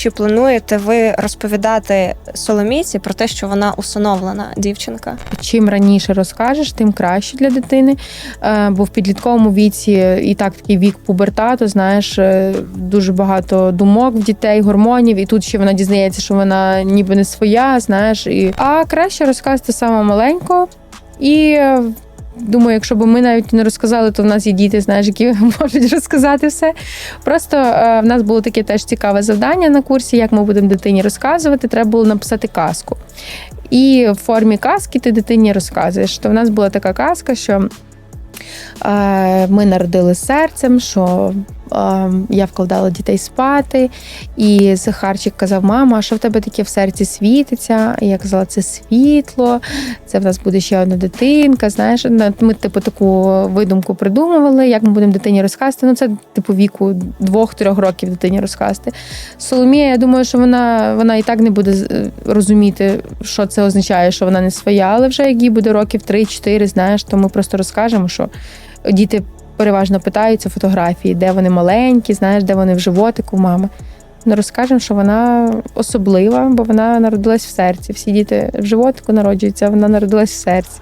чи плануєте ви розповідати Соломійці про те, що вона усиновлена дівчинка? Чим раніше розкажеш, тим краще для дитини. Е, Бо в підлітковому віці і так такий вік пубертату, знаєш, е, дуже багато думок в дітей, гормонів, і тут ще вона дізнається, що вона ніби не своя, знаєш. І... А краще розказати саме маленько. І думаю, якщо б ми навіть не розказали, то в нас є діти, знаєш, які можуть розказати все. Просто е, в нас було таке теж цікаве завдання на курсі, як ми будемо дитині розказувати. Треба було написати казку. І в формі казки ти дитині розказуєш. То в нас була така казка, що е, ми народили серцем, що я вкладала дітей спати, і Захарчик казав: Мама, що в тебе таке в серці світиться? І я казала, це світло, це в нас буде ще одна дитинка. Знаєш, ми типу таку видумку придумували, як ми будемо дитині розказувати. Ну, це типу віку двох-трьох років дитині розказувати. Соломія, я думаю, що вона, вона і так не буде е, розуміти, що це означає, що вона не своя, але вже як їй буде років 3-4, знаєш, то ми просто розкажемо, що діти переважно питаються фотографії, де вони маленькі, знаєш, де вони в животику мами. не розкажемо, що вона особлива, бо вона народилась в серці. Всі діти в животику народжуються, а вона народилась в серці.